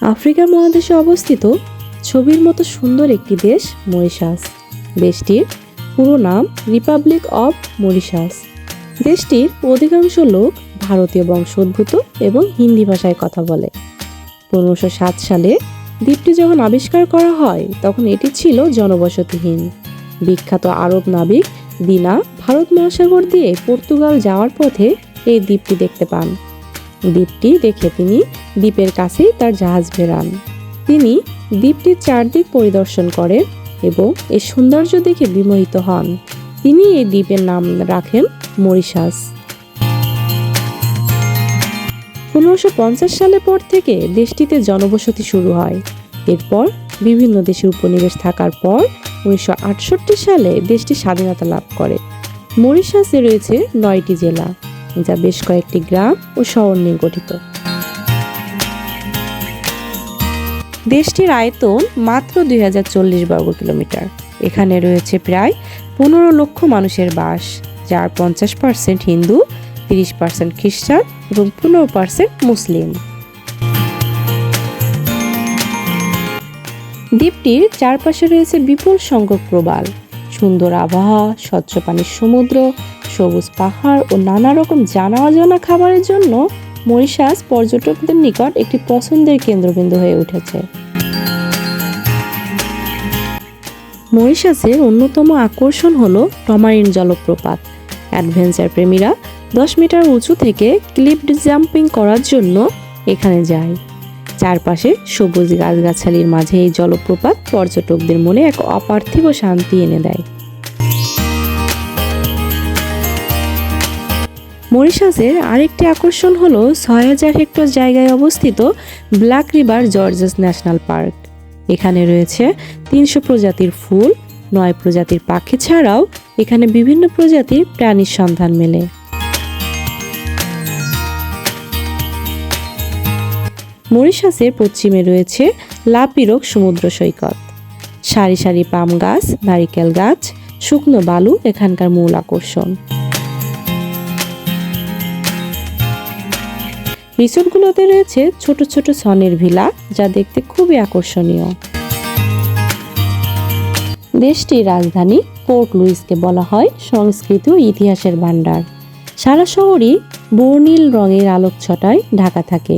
Africa মহাদেশে অবস্থিত ছবির মতো সুন্দর একটি দেশ মরিশাস। দেশটির পুরো নাম রিপাবলিক অব মরিশাস দেশটির অধিকাংশ লোক ভারতীয় বংশোদ্ভূত এবং হিন্দি ভাষায় কথা বলে। পনেরোশো সাত সালে দ্বীপটি যখন আবিষ্কার করা হয়, তখন এটি ছিল জনবসতিহীন। বিখ্যাত আরব নাবিক দিনা ভারত মহাসাগর দিয়ে পর্তুগাল যাওয়ার পথে এই দ্বীপটি দেখতে পান। দ্বীপটি দেখে তিনি দ্বীপের কাছেই তার জাহাজ ফেরান তিনি দ্বীপটির চারদিক পরিদর্শন করেন এবং এর সৌন্দর্য দেখে বিমোহিত হন। তিনি এই দ্বীপের নাম রাখেন মরিশাস। পনেরোশো পঞ্চাশ সালের পর থেকে দেশটিতে জনবসতি শুরু হয়। এরপর বিভিন্ন দেশের উপনিবেশ থাকার পর উনিশশো আটষট্টি সালে দেশটি স্বাধীনতা লাভ করে। মরিশাসে রয়েছে নয়টি জেলা, যা বেশ কয়েকটি গ্রাম ও শহর নিয়ে গঠিত। দেশটির আয়তন মাত্র দুই হাজার চল্লিশ বর্গ কিলোমিটার। এখানে রয়েছে প্রায় পনেরো লক্ষ মানুষের বাস, যার পঞ্চাশ পার্সেন্ট হিন্দু, তিরিশ পার্সেন্ট খ্রিস্টান এবং পনেরো পার্সেন্ট মুসলিম। দ্বীপটির চারপাশে রয়েছে বিপুল সংখ্যক প্রবাল। সুন্দর আবহাওয়া, স্বচ্ছ পানির সমুদ্র, সবুজ পাহাড় ও নানা রকম জানা অজানা খাবারের জন্য মরিশাস পর্যটকদের নিকট একটি পছন্দের কেন্দ্রবিন্দু হয়ে উঠেছে। মরিশাসের অন্যতম আকর্ষণ হল টমারিন জলপ্রপাত। অ্যাডভেঞ্চার প্রেমীরা দশ মিটার উঁচু থেকে ক্লিপ জাম্পিং করার জন্য এখানে যায়। চারপাশে সবুজ গাছগাছালির মাঝে এই জলপ্রপাত পর্যটকদের মনে এক অপার্থিব শান্তি এনে দেয়। মরিশাসের আরেকটি আকর্ষণ হলো ছয় হাজার হেক্টর জায়গায় অবস্থিত Black River Gorges National Park. এখানে রয়েছে তিনশো প্রজাতির ফুল, নয় প্রজাতির পাখি ছাড়াও এখানে বিভিন্ন প্রজাতির প্রাণীর সন্ধান মেলে। মরিশাসের পশ্চিমে রয়েছে লাপিরক সমুদ্র সৈকত। সারি সারি পাম গাছ, নারিকেল গাছ, শুকনো বালু এখানকার মূল আকর্ষণ। রিসোর্টগুলোতে রয়েছে ছোট ছোট সনের ভিলা, যা দেখতে খুবই আকর্ষণীয়। দেশটির রাজধানী পোর্ট লুইসকে বলা হয় সংস্কৃত ইতিহাসের ভাণ্ডার। সারা শহরই বর্ণিল রঙের আলোকছটায় ঢাকা থাকে।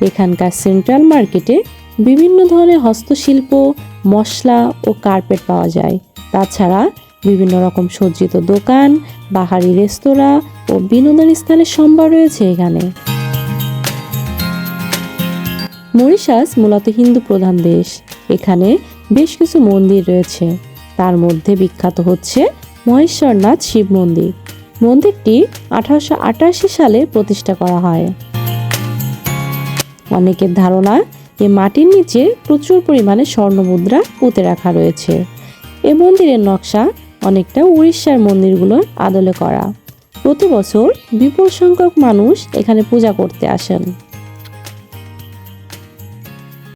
এখানকার সেন্ট্রাল মার্কেটে বিভিন্ন ধরনের হস্তশিল্প, মশলা ও কার্পেট পাওয়া যায়। তাছাড়া বিভিন্ন রকম সজ্জিত দোকান, বাহারি রেস্তোরাঁ ও বিনোদন স্থানের সম্ভার রয়েছে এখানে। মরিশাস মূলত হিন্দু প্রধান দেশ। এখানে বেশ কিছু মন্দির রয়েছে। তার মধ্যে বিখ্যাত হচ্ছে মহেশ্বরনাথ শিব মন্দির। মন্দিরটি আঠারোশো আটাশি সালে প্রতিষ্ঠা করা হয়। অনেকের ধারণা এ মাটির নিচে প্রচুর পরিমাণে স্বর্ণ মুদ্রা পুঁতে রাখা রয়েছে। এ মন্দিরের নকশা অনেকটা উড়িষ্যার মন্দিরগুলোর আদলে করা। প্রতি বছর বিপুল সংখ্যক মানুষ এখানে পূজা করতে আসেন।